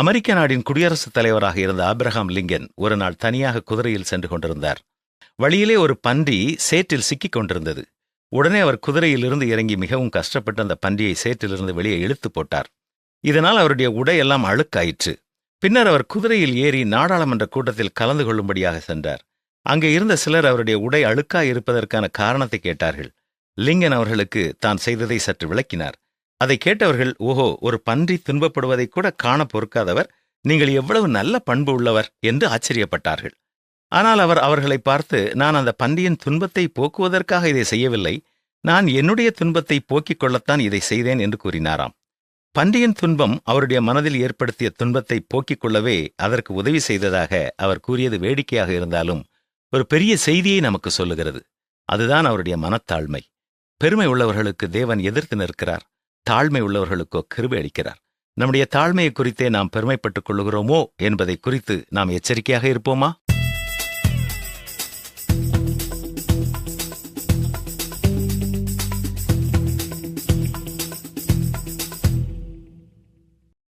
அமெரிக்க நாடின் குடியரசுத் தலைவராக இருந்த ஆப்ரஹாம் லிங்கன் ஒரு நாள் தனியாக குதிரையில் சென்று கொண்டிருந்தார். வழியிலே ஒரு பன்றி சேற்றில் சிக்கிக் கொண்டிருந்தது. உடனே அவர் குதிரையிலிருந்து இறங்கி மிகவும் கஷ்டப்பட்டு அந்த பன்றியை சேற்றிலிருந்து வெளியே இழுத்து போட்டார். இதனால் அவருடைய உடையெல்லாம் அழுக்காயிற்று. பின்னர் அவர் குதிரையில் ஏறி நாடாளுமன்ற கூட்டத்தில் கலந்து கொள்ளும்படியாக சென்றார். அங்கே இருந்த சிலர் அவருடைய உடை அழுக்காய் இருப்பதற்கான காரணத்தை கேட்டார்கள். லிங்கன் அவர்களுக்கு தான் செய்ததை சற்று விளக்கினார். அதை கேட்டவர்கள் ஓஹோ ஒரு பன்றி துன்பப்படுவதை கூட காண பொறுக்காதவர். நீங்கள் எவ்வளவு நல்ல பண்பு உள்ளவர் என்று ஆச்சரியப்பட்டார்கள். ஆனால் அவர் அவர்களை பார்த்து நான் அந்த பன்றியின் துன்பத்தை போக்குவதற்காக இதை செய்யவில்லை. நான் என்னுடைய துன்பத்தை போக்கிக் கொள்ளத்தான் இதை செய்தேன் என்று கூறினாராம். பன்றியின் துன்பம் அவருடைய மனதில் ஏற்படுத்திய துன்பத்தை போக்கிக் கொள்ளவே அதற்கு உதவி செய்ததாக அவர் கூறியது வேடிக்கையாக இருந்தாலும் ஒரு பெரிய செய்தியை நமக்கு சொல்லுகிறது. அதுதான் அவருடைய மனத்தாழ்மை. பெருமை உள்ளவர்களுக்கு தேவன் எதிர்த்து நிற்கிறார். தாழ்மை உள்ளவர்களுக்கோ கிருபை அளிக்கிறார். நம்முடைய தாழ்மையை குறித்தே நாம் பெருமைப்பட்டுக் கொள்ளுகிறோமோ என்பதை குறித்து நாம் எச்சரிக்கையாக இருப்போமா?